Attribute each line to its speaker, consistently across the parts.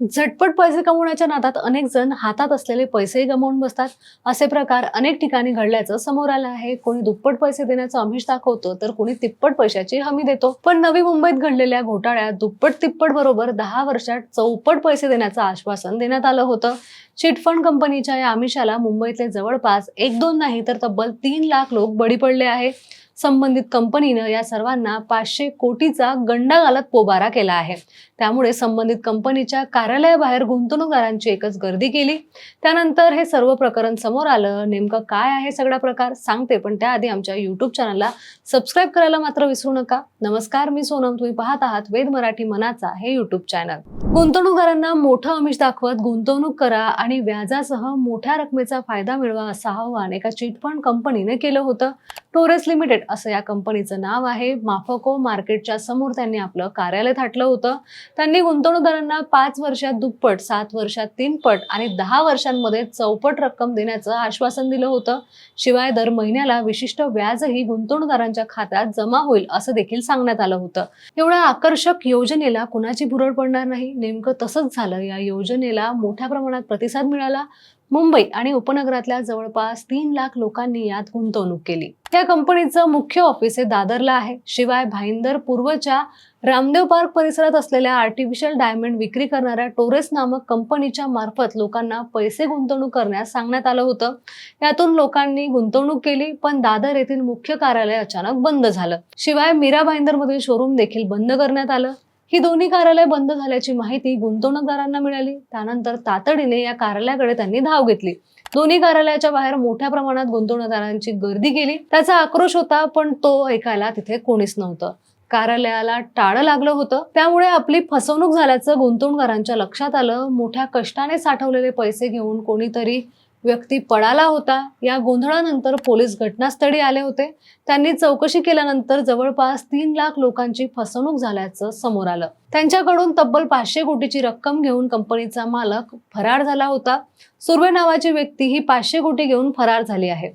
Speaker 1: झटपट पैसे कमवण्याच्या नादात अनेक जण हातात असलेले पैसेही गमावून बसतात. असे प्रकार अनेक ठिकाणी घडल्याचं समोर आलं आहे. कोणी दुप्पट पैसे देण्याचं आमिष दाखवतं तर कोणी तिप्पट पैशाची हमी देतो. पण नवी मुंबईत घडलेल्या घोटाळ्यात दुप्पट तिप्पट बरोबर दहा वर्षात चौपट पैसे देण्याचं आश्वासन देण्यात आलं होतं. चिटफंड कंपनीच्या या आमिषाला मुंबईतले जवळपास एक दोन नाही तर तब्बल तीन लाख लोक बळी पडले आहे संबंधित कंपनीनं या सर्वांना पाचशे कोटीचा गंडा घालत पोबारा केला आहे. त्यामुळे संबंधित कंपनीच्या कार्यालयाबाहेर गुंतवणूकदारांची एकच गर्दी केली. त्यानंतर हे सर्व प्रकरण समोर आलं. नेमकं काय आहे सगळा प्रकार? सांगते पण त्याआधी आमच्या युट्यूब चॅनलला सबस्क्राईब करायला मात्र विसरू नका. नमस्कार मी सोनम. तुम्ही पाहत आहात वेद मराठी मनाचा हे युट्यूब चॅनल गुंतवणूकदारांना मोठं अमिष दाखवत गुंतवणूक करा आणि व्याजासह मोठ्या रकमेचा फायदा मिळवा असं आवाहन एका चिटफंड कंपनीने केलं होतं. टोरेस लिमिटेड असं या कंपनीचं नाव आहे. माफको मार्केटच्या समोर त्यांनी आपलं कार्यालय थाटलं होतं. त्यांनी गुंतवणूकदारांना पाच वर्षात दुप्पट सात वर्षात तीनपट आणि दहा वर्षांमध्ये चौपट रक्कम देण्याचं आश्वासन दिलं होतं. शिवाय दर महिन्याला विशिष्ट व्याजही गुंतवणूकदारांच्या खात्यात जमा होईल असं देखील सांगण्यात आलं होतं. एवढ्या आकर्षक योजनेला कुणाची भुरळ पडणार नाही? नेमकं तसंच झालं. या योजनेला मोठ्या प्रमाणात प्रतिसाद मिळाला. मुंबई आणि उपनगरातल्या जवळपास तीन लाख लोकांनी यात गुंतवणूक केली. या कंपनीचं मुख्य ऑफिस हे दादरला आहे. शिवाय भाईंदर पूर्वच्या रामदेव पार्क परिसरात असलेल्या आर्टिफिशियल डायमंड विक्री करणाऱ्या टोरेस नामक कंपनीच्या मार्फत लोकांना पैसे गुंतवणूक करण्यास सांगण्यात आलं होतं. यातून लोकांनी गुंतवणूक केली पण दादर येथील मुख्य कार्यालय अचानक बंद झालं. शिवाय मीरा भाईंदर मधील शोरूम देखील बंद करण्यात आलं. ही दोन्ही कार्यालय बंद झाल्याची माहिती गुंतवणूकदारांना मिळाली. त्यानंतर तातडीने या कार्यालयाकडे त्यांनी धाव घेतली. दोन्ही कार्यालयाच्या बाहेर मोठ्या प्रमाणात गुंतवणूकदारांची गर्दी केली त्याचा आक्रोश होता पण तो ऐकायला तिथे कोणीच नव्हतं. कार्यालयाला टाळं लागलं होतं. त्यामुळे आपली फसवणूक झाल्याचं गुंतवणूकदारांच्या लक्षात आलं. मोठ्या कष्टाने साठवलेले पैसे घेऊन कोणीतरी व्यक्ती पळाला होता या गोंधळानंतर पोलीस घटनास्थळी आले होते. त्यांनी चौकशी केल्यानंतर जवळपास तीन लाख लोकांची फसवणूक झाल्याचं समोर आलं. त्यांच्याकडून तब्बल पाचशे कोटीची रक्कम घेऊन कंपनीचा मालक फरार झाला होता. सुर्वे नावाची व्यक्ती ही पाचशे कोटी घेऊन फरार झाली आहे.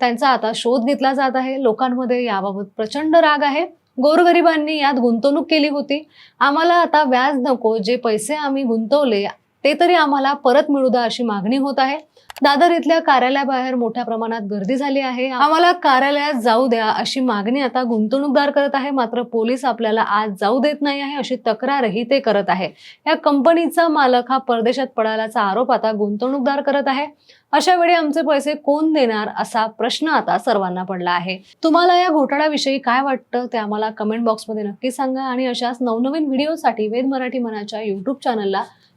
Speaker 1: त्यांचा आता शोध घेतला जात आहे. लोकांमध्ये याबाबत प्रचंड राग आहे. गोरगरिबांनी यात गुंतवणूक केली होती. आम्हाला आता व्याज नको जे पैसे आम्ही गुंतवले ते तरी आम्हाला परत मिळू द्या अशी मागणी होत आहे. दादर इथल्या कार्यालयाबाहेर मोठ्या प्रमाणात गर्दी झाली आहे. आम्हाला कार्यालयात जाऊ द्या अशी मागणी आता गुंतवणूकदार करत आहे. मात्र पोलीस आपल्याला आज जाऊ देत नाही आहे अशी तक्रारही ते करत आहे. या कंपनीचा मालक हा परदेशात पडायलाचा आरोप आता गुंतवणूकदार करत आहे. अशा वेळी आमचे पैसे कोण देणार असा प्रश्न आता सर्वांना पडला आहे. तुम्हाला या घोटाळ्याविषयी काय वाटतं ते आम्हाला कमेंट बॉक्समध्ये नक्की सांगा. आणि अशाच नवनवीन व्हिडिओसाठी वेद मराठी मनाच्या युट्यूब चॅनलला